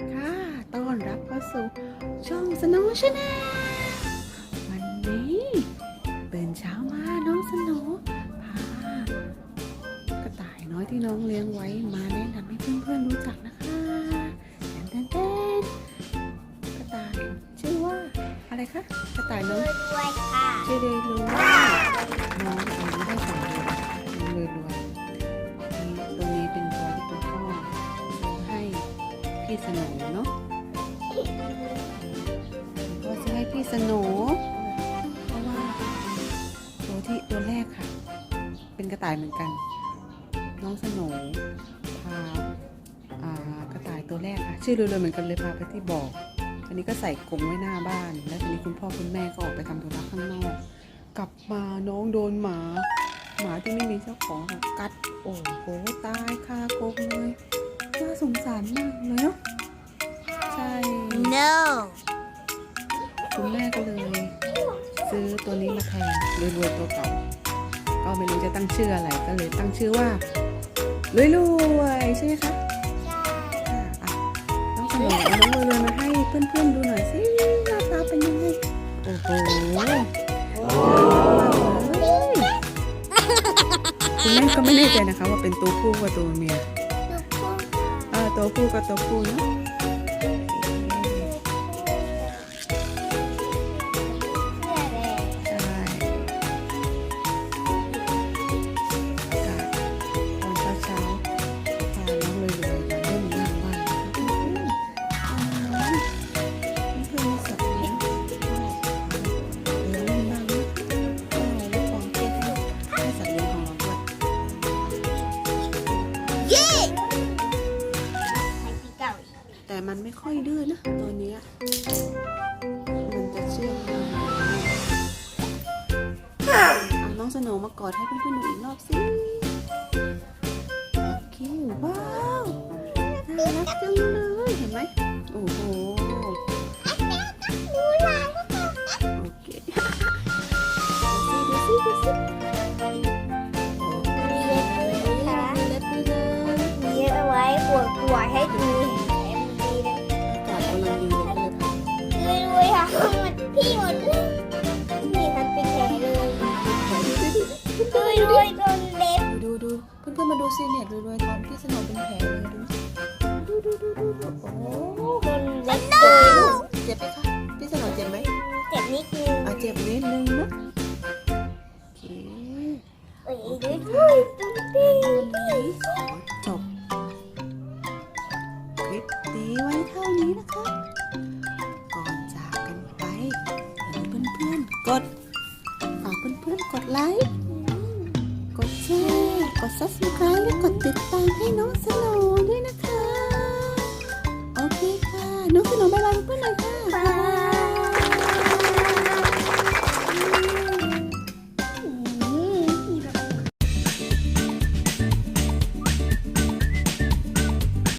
ค่ะต้อนรับเข้าสู่ช่องสโนว์ชาแนลวันนี้ตื่นเช้ามาน้องสโนว์พากระต่ายน้อยที่น้องเลี้ยงไว้มาแนะนำให้เพื่อนๆรู้จักนะคะแตนแตนแตนกระต่ายชื่อว่าอะไรคะกระต่ายน้อยด้วยค่ะชื่อเรลูน้องอายุได้สองเดือนน้องเรลูนี่ พี่สโนเนาะคุณพ่อซื้อให้พี่สโหนเพราะว่าตัวที่ตัวแรกค่ะ เป็นกระต่ายเหมือนกัน น้องสโหนพาากระต่ายตัวแรกค่ะ ชื่อเรลูเหมือนกันเลยพาไปที่บ่ออันนี้ก็ใส่กรงไว้หน้าบ้าน แล้วทีนี้คุณพ่อคุณแม่ก็ออกไปทำธุระข้างนอก กลับมาน้องโดนหมา หมาที่ไม่มีเจ้าของกัด โอ้โหตายคากรงเลย น่าสงสารมากเลยเนาะใช่ no คุณแม่ก็เลย ซื้อตัวนี้มาแทนรวยๆตัวเก่าก็ไม่รู้จะตั้งชื่ออะไรก็เลยตั้งชื่อว่ารวยๆใช่ไหมคะอะอะน้องสมองเอาน้องรวยๆมาให้เพื่อนๆดูหน่อยสิหน้าตาเป็นยังไงโอ้โหคุณแม่ก็ไม่แน่ใจนะคะว่าเป็นตัวผู้กับตัวเมียเออ ตัวผู้กับตัวผู้เนาะ มันไม่ค่อยดื้อนะตัวนี้มันจะเชื่องมากเอาน้องสโนมากอดให้เพื่อนๆดูอีกรอบสิโอเคว้าวน่ารักจัง ด้วยด้วยโดนเล็บดูดูเพื่อนๆมาดูสิเนี่ยดูดูตอนพี่สนว์เป็นแผลเลยดูดูดูดูดูโอ้โหโดนเล็บเจ็บไหมคะพี่สนว์เจ็บไหมเจ็บนิดนึงอะเจ็บนิดนึงนะโอเคเอ้ยด้วยด้วยตุ้งตีจบคลิปนี้ไว้เท่านี้นะคะ ก่อนจากกันไปอย่าลืมเพื่อนกดฝากเพื่อนๆกดไลค์ กด subscribe และกดติดตามให้น้องสโนว์ด้วยนะคะ โอเคค่ะ น้องสโนว์บ๊ายบายเพื่อนๆหน่อย